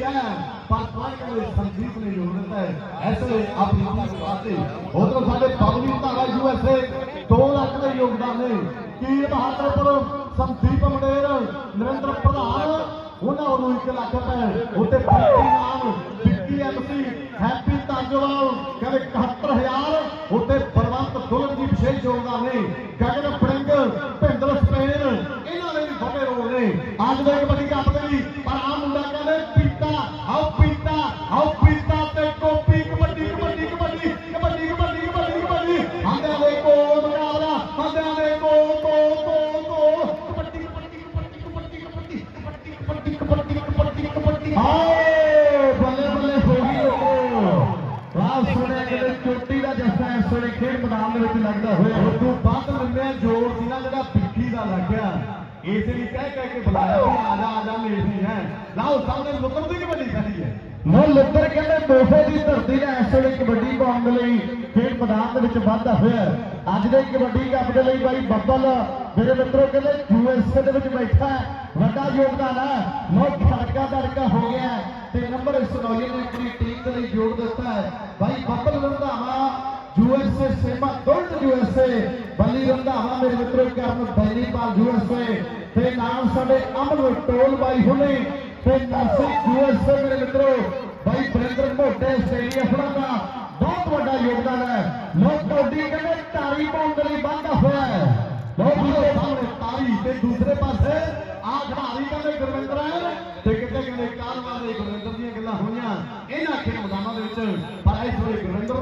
किया है पाकिस्तान के संदीप ने जरूरत है ऐसे आप इतनी करवाते उधर साढ़े पवनी धारा यूएसए दो लाख का योगदान है तीर बहादुरपुर संदीप मंडेर नरेंद्र प्रधान ਉਹਨਾਂ ਨੂੰ 1 ਲੱਖ ਰੁਪਏ। ਉੱਤੇ ਪਾਰਟੀ ਨਾਮ ਵਿੱਕੀ ਐਮਸੀ, ਹੈਪੀ ਤਾਜਵਾਲ, ਕਹਿੰਦੇ 71000 ਉੱਤੇ ਬਲਵੰਤ ਦੁਲਨ ਦੀ ਵਿਸ਼ੇਸ਼ ਯੋਗਦਾਨ ਨੇ। ਗਗਨ ਫੜਿੰਗ, ਭਿੰਦਰ ਸਪੇਨ, ਇਹਨਾਂ ਨੇ ਵੀ ਫੋਟੇ ਰੋਲ ਨੇ। ਅੱਜ ਦਾ ਇੱਕ ਵੇਲੇ ਖੇਡ ਮੈਦਾਨ ਦੇ ਵਿੱਚ ਲੱਗਦਾ ਹੋਇਆ ਉਦੋਂ ਵੱਧ ਲੰਮਿਆ ਜੋਰ ਸੀ ਨਾ ਜਿਹੜਾ ਵਿੱਕੀ ਦਾ ਲੱਗਿਆ। ਇਸ ਲਈ ਕਹਿ ਕਹਿ ਕੇ ਬੁਲਾਇਆ ਆ ਜਾ ਆ ਜਾ ਮੇਰੀ ਹੈ। ਲਾਓ ਸਾਹਮਣੇ ਲੁਕਣ ਦੀ ਕਬੱਡੀ ਖੜੀ ਹੈ? ਨੋ ਲੱਦਰ ਕਹਿੰਦੇ ਦੋਹੇ ਦੀ ਧਰਤੀ ਨੇ ਇਸ ਵੇਲੇ ਕਬੱਡੀ ਪਾਉਣ ਦੇ ਲਈ ਖੇਡ ਮੈਦਾਨ ਦੇ ਵਿੱਚ ਵਾਧਾ ਹੋਇਆ। ਅੱਜ ਦੇ ਕਬੱਡੀ ਕੱਪ ਦੇ ਲਈ ਬਾਈ ਬੱਬਲ ਮੇਰੇ ਮਿੱਤਰੋ ਕਹਿੰਦੇ ਯੂਐਸਏ ਦੇ ਵਿੱਚ ਬੈਠਾ ਹੈ। ਵੱਡਾ ਯੋਗਦਾਨ ਹੈ। ਨੋ ਧੜਕਾ ਧੜਕਾ ਹੋ ਗਿਆ ਤੇ ਨੰਬਰ ਇਸ ਨੌਜਵਾਨ ਨੇ ਆਪਣੀ ਟੀਮ ਦੇ ਲਈ ਜੋੜ ਦਿੱਤਾ ਹੈ। ਬਾਈ ਬੱਬਲ ਰੰਧਾਵਾ યુએસએ સેમા ગોલ્ડ યુએસએ ਬਲੀ ਰੰਧਾਵਾ ਮੇਰੇ ਮਿੱਤਰੋ ਕਰਨ ਬੈਲੀਪਾਲ ਯੂਐਸਏ ਤੇ ਨਾਲ ਸਾਡੇ ਅਮਨ ਟੋਲ ਬਾਈ ਹੁਣੇ। ਤੇ ਨਰਸੀ ਯੂਐਸਏ ਮੇਰੇ ਮਿੱਤਰੋ, ਬਾਈ ਬਰਿੰਦਰ ਮੋਟੇ ਆਸਟ੍ਰੇਲੀਆ ਫੜਾਦਾ ਬਹੁਤ ਵੱਡਾ ਯੋਗਦਾਨ ਹੈ। ਲੋਕ ਕੌਡੀ ਕਹਿੰਦੇ ਤਾਰੀ ਪਾਉਣ ਦੇ ਲਈ ਬੰਦਾ ਹੋਇਆ ਹੈ। ਲੋਕ ਦੇ ਸਾਹਮਣੇ ਤਾਰੀ ਤੇ ਦੂਸਰੇ ਪਾਸੇ ਆ ਖਿਡਾਰੀ ਕਹਿੰਦੇ ਗੁਰਵਿੰਦਰ ਹੈ। ਤੇ ਕਿਤੇ ਕਹਿੰਦੇ ਕਾਲਵਾਰ ਦੇ ਗੁਰਵਿੰਦਰ ਦੀਆਂ ਗੱਲਾਂ ਹੋਈਆਂ। ਇਹਨਾਂ ਖੇਡ ਮੈਦਾਨਾਂ ਦੇ ਵਿੱਚ, ਪਰ ਇਸ ਵੇਲੇ ਗੁਰਵਿੰਦਰ